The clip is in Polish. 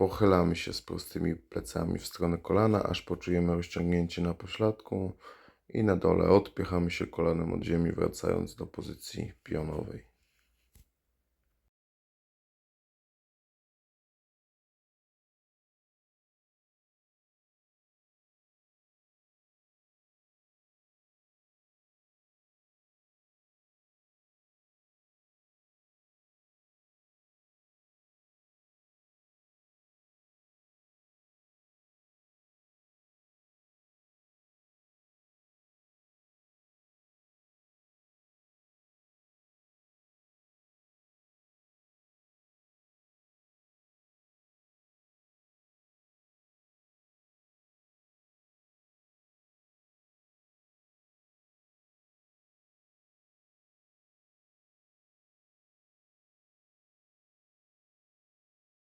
Pochylamy się z prostymi plecami w stronę kolana, aż poczujemy rozciągnięcie na pośladku i na dole odpychamy się kolanem od ziemi, wracając do pozycji pionowej.